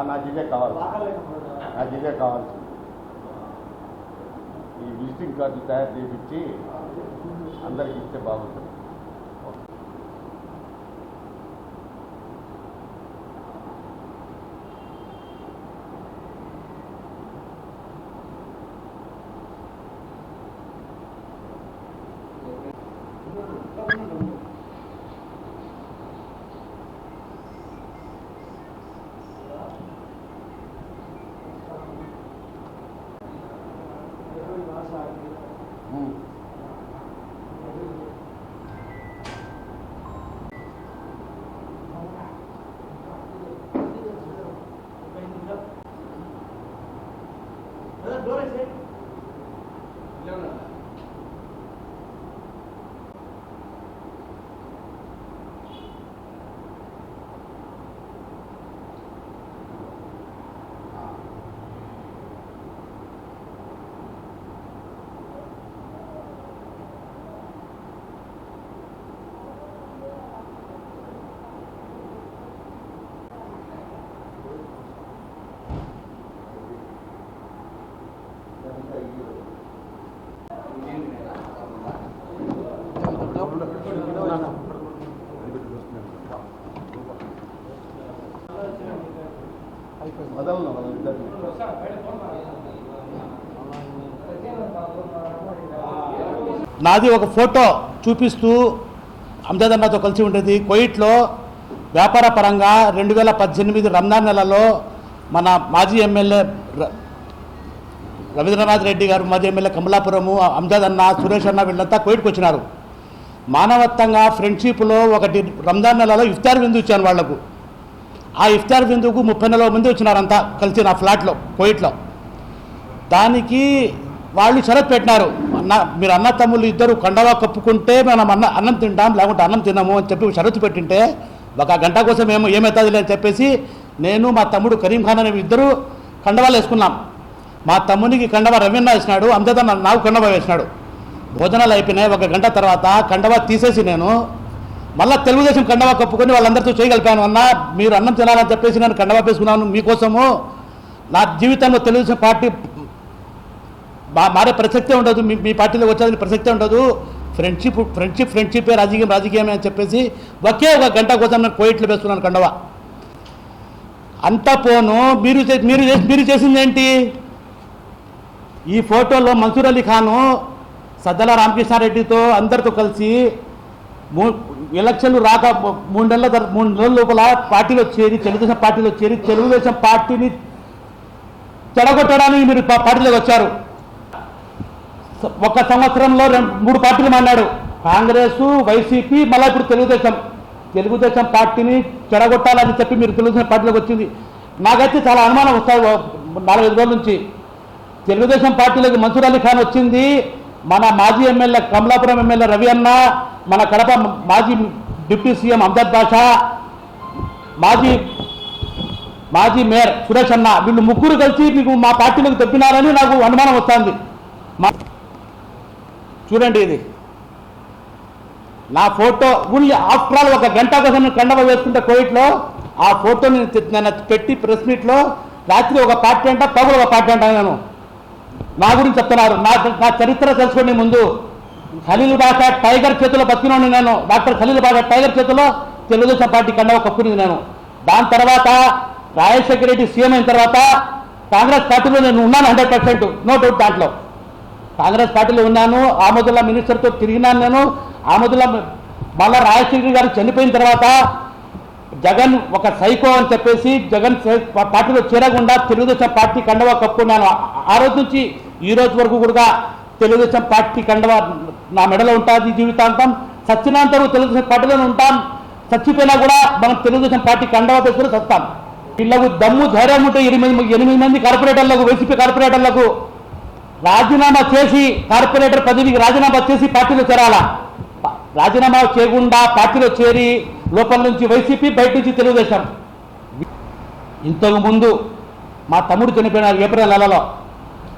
నాకు ఇదే కావాలి. నాకు ఇదే కావాలి. ఈ విజిటింగ్ కార్డు తయారు చేయించి అందరికి ఇస్తే బాగుంటుంది. 嗯. వదలను వాళ్ళిద్దరిని. నాది ఒక ఫోటో చూపిస్తూ అమ్జద్ అన్నతో కలిసి ఉండేది. కోయిట్లో వ్యాపార పరంగా రెండు వేల పద్దెనిమిది రంజాన్ నెలలో మన మాజీ ఎమ్మెల్యే రవీంద్రనాథ్ రెడ్డి గారు మాజీ ఎమ్మెల్యే కమలాపురము అమ్జద్ అన్న సురేష్ అన్న వీళ్ళంతా కోయిట్కి వచ్చినారు. మానవత్వంగా ఫ్రెండ్షిప్లో ఒకటి రంజాన్ నెలలో ఇఫ్తార్ విందు ఇచ్చాను వాళ్ళకు ఆ ఇఫ్తార్ విందుకు ముప్పై నలభై మంది వచ్చినారంతా కలిసి నా ఫ్లాట్లో కోయిట్లో. దానికి వాళ్ళు షరత్ పెట్టినారు. అన్న మీరు అన్న తమ్ముళ్ళు ఇద్దరు కండవా కప్పుకుంటే మనం అన్న అన్నం తింటాం లేకుంటే అన్నం తినము అని చెప్పి షరతు పెట్టింటే ఒక గంట కోసం ఏమో ఏమవుతుంది అని చెప్పేసి నేను మా తమ్ముడు కరీం ఖాన్ అనే ఇద్దరు కండవాలు వేసుకున్నాం. మా తమ్మునికి కండవ రవీణ వేసినాడు అంతేదా నాకు కండవ వేసినాడు. భోజనాలు అయిపోయినాయి. ఒక గంట తర్వాత కండవ తీసేసి నేను మళ్ళా తెలుగుదేశం కండవా కప్పుకొని వాళ్ళందరితో చేయగలిపాను అన్న మీరు అన్నం తినాలని చెప్పేసి నేను కండవా పేసుకున్నాను మీకోసము. నా జీవితంలో తెలుగుదేశం పార్టీ మా మారే ప్రసక్తే ఉండదు మీ మీ పార్టీలో వచ్చేది ప్రసక్తే ఉండదు. ఫ్రెండ్షిప్ ఫ్రెండ్షిప్ ఫ్రెండ్షిప్పే రాజకీయం రాజకీయమే అని చెప్పేసి ఒకే ఒక గంట కోసం నేను కోయిట్లు వేస్తున్నాను కండవ. అంత పోను మీరు చే- మీరు మీరు చేసింది ఏంటి ఈ ఫోటోలో మన్సూర్ అలీ ఖాను సద్దల రామకృష్ణారెడ్డితో అందరితో కలిసి మూ ఎలక్షన్లు రాక మూడు నెలల మూడు నెలల లోపల పార్టీలో చేరి తెలుగుదేశం పార్టీలో చేరి తెలుగుదేశం పార్టీని చెడగొట్టడానికి మీరు పార్టీలోకి వచ్చారు. ఒక సంవత్సరంలో రెండు మూడు పార్టీలు మాట్లాడు కాంగ్రెస్ వైసీపీ మళ్ళీ ఇప్పుడు తెలుగుదేశం. తెలుగుదేశం పార్టీని చెడగొట్టాలని చెప్పి మీరు తెలుగుదేశం పార్టీలోకి వచ్చింది. నాకైతే చాలా అనుమానం వస్తాయి నాలుగైదు రోజుల నుంచి. తెలుగుదేశం పార్టీలోకి మన్సూర్ అలీ ఖాన్ వచ్చింది. మన మాజీ ఎమ్మెల్యే కమలాపురం ఎమ్మెల్యే రవి అన్న మన కడప మాజీ డిప్యూటీ సీఎం అమ్జద్ బాషా మాజీ మాజీ మేయర్ సురేష్ అన్న వీళ్ళు ముగ్గురు కలిసి మీకు మా పార్టీలోకి తెప్పినారని నాకు అనుమానం వస్తుంది. మా చూడండి ఇది. నా ఫోటో ఊళ్ళి ఆఫ్టర్ ఆల్ ఒక గంట కోసం కండవ వేసుకుంటే కోవిడ్లో ఆ ఫోటోని నేను పెట్టి ప్రెస్ మీట్లో రాత్రి ఒక పార్టీ అంట పగులు ఒక పార్టీ అంట నేను. నా గురించి చెప్తున్నారు. నా నా చరిత్ర తెలుసుకునే ముందు ఖలీల్ బాషా టైగర్ చేతిలో బతికినోని నేను. డాక్టర్ ఖలీల్ బాషా టైగర్ చేతిలో తెలుగుదేశం పార్టీ కండవ కప్పునింది నేను. దాని తర్వాత రాజశేఖర రెడ్డి సీఎం అయిన తర్వాత కాంగ్రెస్ పార్టీలో నేను ఉన్నాను హండ్రెడ్ పర్సెంట్. నో డౌట్ దాంట్లో. కాంగ్రెస్ పార్టీలో ఉన్నాను. ఆమోదుల్లా మినిస్టర్తో తిరిగినాను నేను. ఆమోదుల్లా మళ్ళా రాజశేఖర గారు చనిపోయిన తర్వాత జగన్ ఒక సైకో అని చెప్పేసి జగన్ పార్టీలో చేరకుండా తెలుగుదేశం పార్టీ కండవా కప్పుకున్నాను. ఆ- ఆ రోజు నుంచి ఈ రోజు వరకు కూడా తెలుగుదేశం పార్టీ కండవా నా మెడలో ఉంటుంది జీవితాంతం. సచ్చినంత తెలుగుదేశం పార్టీలోనే ఉంటాం. చచ్చిపోయినా కూడా మనం తెలుగుదేశం పార్టీ కండవా పెట్టుకుని చస్తాం వీళ్ళకు దమ్ము ధైర్యం ఉంటే ఎనిమిది ఎనిమిది మంది కార్పొరేటర్లకు వైసీపీ కార్పొరేటర్లకు రాజీనామా చేసి కార్పొరేటర్ పదవికి రాజీనామా చేసి పార్టీలో చేరాలా? రాజీనామా చేయకుండా పార్టీలో చేరి లోపల నుంచి వైసీపీ బయట నుంచి తెలుగుదేశం. ఇంతకుముందు మా తమ్ముడు చనిపోయినారు ఏప్రిల్ నెలలో.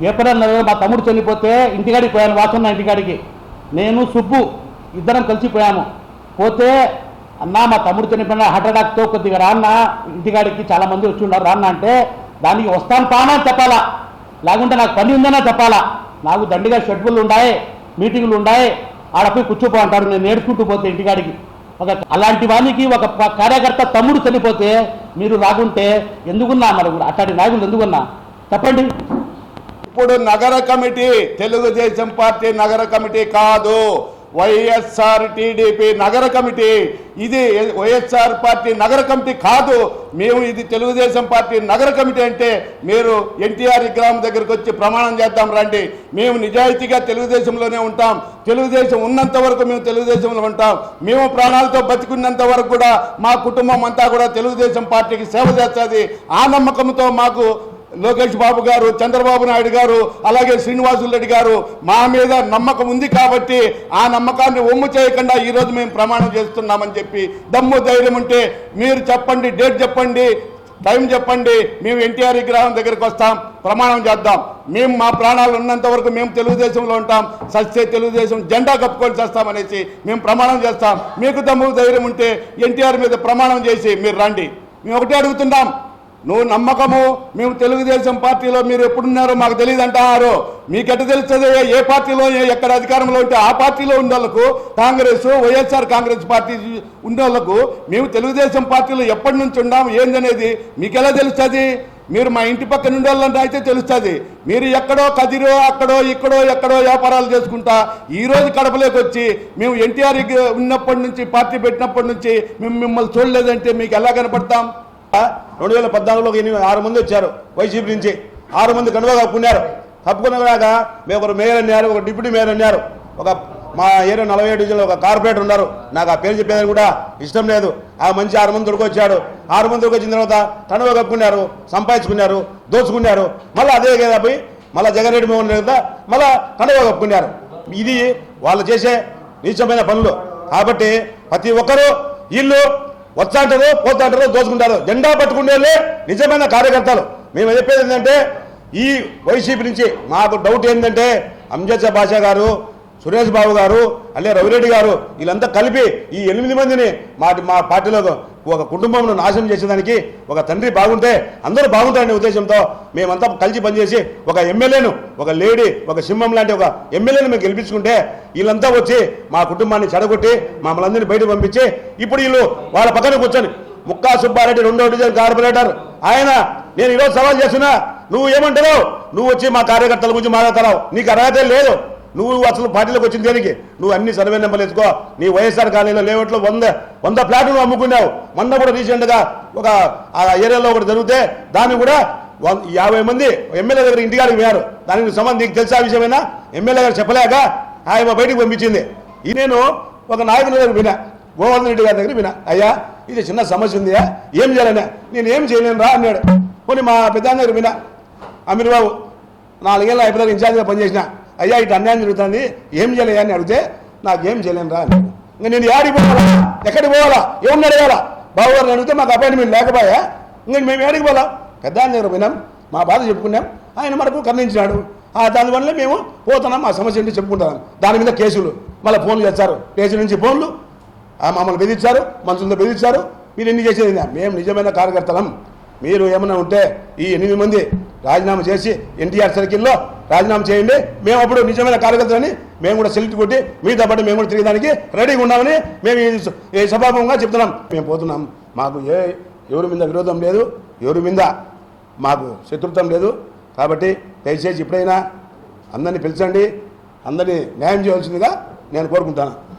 ఏప్రిల్ నెలలో మా తమ్ముడు చనిపోతే ఇంటికాడికి పోయాను వాసన్న ఇంటికాడికి. నేను సుబ్బు ఇద్దరం కలిసిపోయాము పోతే అన్నా మా తమ్ముడు చనిపోయిన హార్ట్ అటాక్తో కొద్దిగా రాన్న ఇంటికాడికి చాలా మంది వచ్చి ఉన్నారు. రాన్న అంటే దానికి వస్తాను పానా అని చెప్పాలా? లేకుంటే నాకు పని ఉందన్నా చెప్పాలా? నాకు దండిగా షెడ్యూల్ ఉన్నాయి మీటింగులు ఉన్నాయి ఆడ కూర్చోపో అంటారు. నేను నేర్చుకుంటూ పోతే ఇంటికాడికి. ఒక అలాంటి వానికి ఒక కార్యకర్త తమ్ముడు చనిపోతే మీరు రాకుంటే ఎందుకున్నా మరి అట్లాంటి నాయకులు ఎందుకున్నా? చెప్పండి. ఇప్పుడు నగర కమిటీ తెలుగుదేశం పార్టీ నగర కమిటీ కాదు. వైఎస్ఆర్ టీడీపీ నగర కమిటీ. ఇది వైఎస్ఆర్ పార్టీ నగర కమిటీ కాదు. మేము ఇది తెలుగుదేశం పార్టీ నగర కమిటీ అంటే మీరు ఎన్టీఆర్ విగ్రహం దగ్గరకు వచ్చి ప్రమాణం చేద్దాం రండి. మేము నిజాయితీగా తెలుగుదేశంలోనే ఉంటాం. తెలుగుదేశం ఉన్నంత వరకు మేము తెలుగుదేశంలో ఉంటాం. మేము ప్రాణాలతో బతికున్నంత వరకు కూడా మా కుటుంబం అంతా కూడా తెలుగుదేశం పార్టీకి సేవ చేస్తుంది. ఆ నమ్మకంతో మాకు లోకేష్ బాబు గారు చంద్రబాబు నాయుడు గారు అలాగే శ్రీనివాసులు రెడ్డి గారు మా మీద నమ్మకం ఉంది కాబట్టి ఆ నమ్మకాన్ని ఒమ్ము చేయకుండా ఈరోజు మేము ప్రమాణం చేస్తున్నామని చెప్పి దమ్ము ధైర్యం ఉంటే మీరు చెప్పండి డేట్ చెప్పండి టైం చెప్పండి మేము ఎన్టీఆర్ విగ్రహం దగ్గరికి వస్తాం ప్రమాణం చేద్దాం. మేము మా ప్రాణాలు ఉన్నంత వరకు మేము తెలుగుదేశంలో ఉంటాం సస్తే తెలుగుదేశం జెండా కప్పుకొని చేస్తామనేసి మేము ప్రమాణం చేస్తాం. మీకు దమ్ము ధైర్యం ఉంటే ఎన్టీఆర్ మీద ప్రమాణం చేసి మీరు రండి. మేము ఒకటే అడుగుతున్నాం నువ్వు నమ్మకము మేము తెలుగుదేశం పార్టీలో మీరు ఎప్పుడున్నారో మాకు తెలియదు అంటున్నారు మీకెట్ట తెలుస్తుంది? ఏ పార్టీలో ఏ- ఎక్కడ అధికారంలో ఉంటే ఆ పార్టీలో ఉన్న కాంగ్రెస్ వైఎస్ఆర్ కాంగ్రెస్ పార్టీ ఉన్న మేము తెలుగుదేశం పార్టీలో ఎప్పటి నుంచి ఉన్నాం ఏందనేది మీకు ఎలా తెలుస్తుంది? మీరు మా ఇంటి పక్క నుండి వాళ్ళంటే అయితే తెలుస్తుంది. మీరు ఎక్కడో కదిరో అక్కడో ఇక్కడో ఎక్కడో వ్యాపారాలు చేసుకుంటా ఈరోజు కడపలోకి వచ్చి మేము ఎన్టీఆర్ ఉన్నప్పటి నుంచి పార్టీ పెట్టినప్పటి నుంచి మేము మిమ్మల్ని చూడలేదంటే మీకు ఎలా కనపడతాం? రెండు వేల పద్నాలుగులో ఎనిమిది ఆరు మంది వచ్చారు వైసీపీ నుంచి. ఆరు మంది కనుక కప్పుకున్నారు. కప్పుకున్నాక మేము ఒకరు మేయర్ అన్నారు ఒక డిప్యూటీ మేయర్ అన్నారు. ఒక మా ఏరియా నలభై ఏడు డివిజన్లో ఒక కార్పొరేటర్ ఉన్నారు. నాకు ఆ పేరు చెప్పేదని కూడా ఇష్టం లేదు. ఆ మంచి ఆరు మంది దొరికొచ్చాడు ఆరు మంది దొరికొచ్చిన తర్వాత తనువ కప్పుకున్నారు సంపాదించుకున్నారు దోచుకున్నారు. మళ్ళీ అదే కదా పోయి మళ్ళీ జగన్ రెడ్డి మోహన్ రెడ్డి మళ్ళీ తనువ కప్పుకున్నారు. ఇది వాళ్ళు చేసే నీచమైన పనులు. కాబట్టి ప్రతి ఒక్కరూ ఇల్లు వస్తాంటారు పోతాంటారు దోచుకుంటారు. జెండా పట్టుకునే వాళ్ళే నిజమైన కార్యకర్తలు. మేము చెప్పేది ఏంటంటే ఈ వైసీపీ నుంచి మాకు డౌట్ ఏంటంటే అంజద్ బాషా గారు సురేష్ బాబు గారు అల్లే రవిరెడ్డి గారు వీళ్ళంతా కలిపి ఈ ఎనిమిది మందిని మా మా పార్టీలో ఒక కుటుంబంను నాశనం చేసేదానికి ఒక తండ్రి బాగుంటే అందరూ బాగుంటారనే ఉద్దేశంతో మేమంతా కలిసి పనిచేసి ఒక ఎమ్మెల్యేను ఒక లేడీ ఒక సింహం లాంటి ఒక ఎమ్మెల్యేను మేము గెలిపించుకుంటే వీళ్ళంతా వచ్చి మా కుటుంబాన్ని చెడగొట్టి మమ్మల్ని అందరినీ బయట పంపించి ఇప్పుడు వీళ్ళు వాళ్ళ పక్కన కూర్చొని ముక్కా సుబ్బారెడ్డి రెండో డివిజన్ కార్పొరేటర్. ఆయన నేను ఈరోజు సవాల్ చేస్తున్నా నువ్వు ఏమంటావు నువ్వు వచ్చి మా కార్యకర్తల గురించి మాట్లాడతావు. నీకు అర్హత లేదు. నువ్వు అసలు పార్టీలోకి వచ్చిన దేనికి? నువ్వు అన్ని సర్వే నెంబర్లు వేసుకో. నీ వైఎస్ఆర్ కాలనీలో లేవట్లో వంద వంద ఫ్లాట్లు నువ్వు అమ్ముకున్నావు. మొన్న కూడా రీసెంట్గా ఒక ఆ ఏరియాలో ఒకటి జరిగితే దాన్ని కూడా యాభై మంది ఎమ్మెల్యే దగ్గర ఇంటికాడికి పోయారు. దానికి సంబంధం నీకు తెలిసే విషయమైనా? ఎమ్మెల్యే గారు చెప్పలేక ఆయన బయటికి పంపించింది. ఈ నేను ఒక నాయకుని దగ్గర వినా గోవర్ధన్ రెడ్డి గారి దగ్గర వినా అయ్యా ఇది చిన్న సమస్య ఉందియా? ఏం చేయాలనే? నేను ఏం చేయలేను రా అన్నాడు. కొన్ని మా పెద్ద దగ్గర వినా అమీర్ బాబు నాలుగేళ్ళ అయిపోయిన ఇన్ఛార్జ్గా పనిచేసిన. అయ్యా ఇటు అన్యాయం జరుగుతుంది. ఏం చేయలే అని అడిగితే నాకేం చేయలేను రా అన్నాడు ఇంకా నేను ఏడికి పోవాలా? ఎక్కడికి పోవాలా? ఏమన్నా అడగాల? బాబు అడిగితే మాకు అపాయింట్మెంట్ లేకపోయా? ఇంకా మేము ఏడికి పోవాలా? పెద్ద ఆయన దగ్గర పోయినాం. మా బాధ చెప్పుకున్నాం. ఆయన మనకు కర్ణించినాడు. ఆ దానివల్ల మేము పోతున్నాం. మా సమస్య ఏంటి చెప్పుకుంటాం. దాని మీద కేసులు. మళ్ళీ ఫోన్లు చేస్తారు. కేసుల నుంచి ఫోన్లు. ఆ మమ్మల్ని బెదిరించారు. మనుషులతో బెదిరించారు. మీరు ఎన్ని చేసేది? మేము నిజమైన కార్యకర్తలం. మీరు ఏమైనా ఉంటే ఈ ఎనిమిది మంది రాజీనామా చేసి ఎన్టీఆర్ సర్కిల్లో రాజీనామా చేయండి. మేము అప్పుడు నిజమైన కార్యకర్తలని మేము కూడా సెలెక్ట్ కొట్టి మీతో పాటు మేము కూడా తిరగడానికి రెడీగా ఉన్నామని మేము ఈ స- ఈ సభాముఖంగా చెప్తున్నాం. మేము పోతున్నాం. మాకు ఏ ఎవరి మీద విరోధం లేదు. ఎవరి మీద మాకు శత్రుత్వం లేదు. కాబట్టి దయచేసి ఇప్పుడైనా అందరినీ పిలిచండి. అందరినీ న్యాయం చేయవలసిందిగా నేను కోరుకుంటాను.